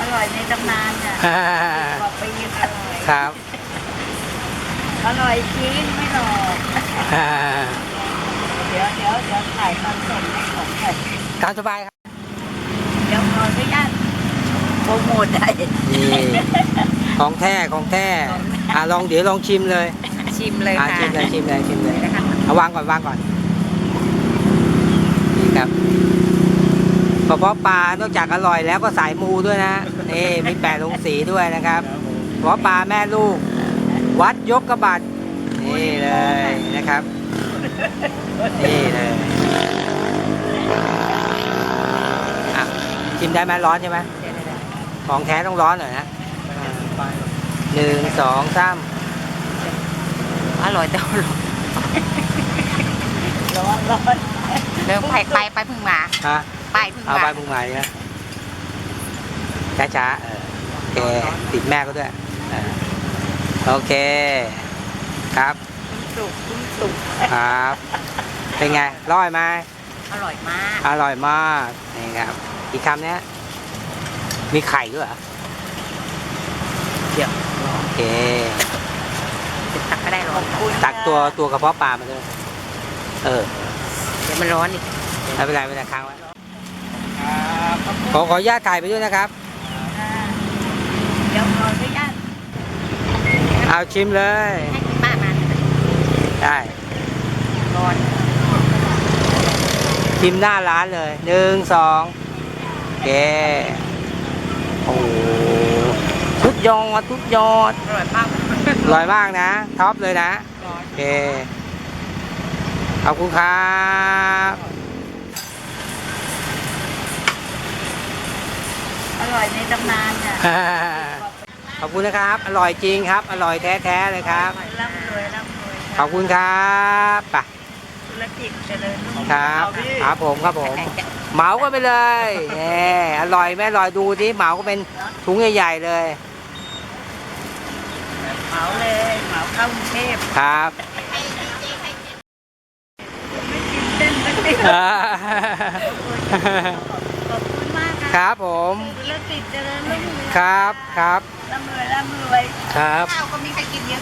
อร่อยในตำนานอะอ่าบอกไปยินอร่อยครับอร่อยจริงไม่หลอกอ่าเดี๋ยวเดี๋ยวเดี๋ยวถ่ายตอนส่งให้ของก่อนตามสบายครับเดี๋ยวขออนุญาตโปรโมทได้ นี่ของแท้ของแท้อะลองเดี๋ยวลองชิมเลยชิมเลยอะค่ะชิมเลยชิมเลยชิมเลยนะคะเอาวางก่อนวางก่อนนี่ครับกระเพาะปลานอกจากอร่อยแล้วก็สายมูด้วยนะนี่มีแปดลงสีด้วยนะครับกระเพาะปลาแม่ลูก วัดยกกระบัดนี่เลยนะครับนี่เลยอะชิมได้ไหมร้อนใช่ไหมของแท้ต้องร้อนหน่อยนะหนึ่งสองสามอร่อยแต่ร้อนร้อนร้อนเริ่มไปไปไปเพึ่งมาฮะ ไปเพึ่งเอามาไปพุงใหม่นะช้าๆเออโอเคติดแม่ก็ด้วยเออโอเค ครับ สุกคุณสุกครับ เป็นไงร่อยไหมอร่อยมากอร่อยมากนี่ครับ อีกคำเนี้ย มีไข่ด้วยเหรอเดี๋ยวโอเคตักก็ได้ร้อนตักตัวตัวกระเพาะปลามาด้วย เออ เดี๋ยวมันร้อนอีก ไม่เป็นไรไม่เป็นไรค้างไว้ ขอขออนุญาตถ่ายไปด้วยนะครับอ่าเดี๋ยวขออนุญาตเอาชิมเลยให้คุณป้ามาได้ร้อนชิมหน้าร้านเลยหนึ่งสองโอเคโอ้โหทุดยอดทุดยอดอร่อยมากอร่อยมากนะ ท็อปเลยนะร้อนโอเคขอบคุณครับ อร่อย ในตำนานอะขอบคุณนะครับ อร่อยจริงครับ อร่อยแท้ๆเลยครับร่ำรวยร่ำรวยขอบคุณครับไปธุรกิจเจริญรุ่งครับครับผมครับผมเหมาก็ไปเลยแหมอร่อยไหมอร่อยดูที่เหมาก็เป็นถุงใหญ่ๆเลยเหมาเลยเหมาเข้ากรุงเทพครับเต้นไม่ได้อ่าขอบ คุณมากคค่ะรับผมธุรกิจเจริญรุ่งเรืองครับครับร่ำรวยร่ำรวยครับ ข้าวก็มีใครกินเยอะ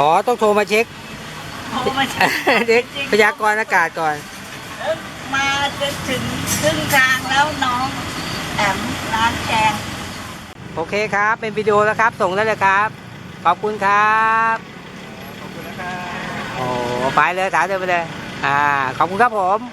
อ๋อ ต้องโทรมาเช็คโทรมาเช็คพยากรณ์อากาศก่อน มาจะถึงครึ่งทางแล้วน้องแอมร้านแกงโอเคครับ เป็นวิดีโอแล้วครับ ส่งได้เลยครับ ขอบคุณครับโอ้ไปเลยถามเดินไปเลย à không gấp hổm.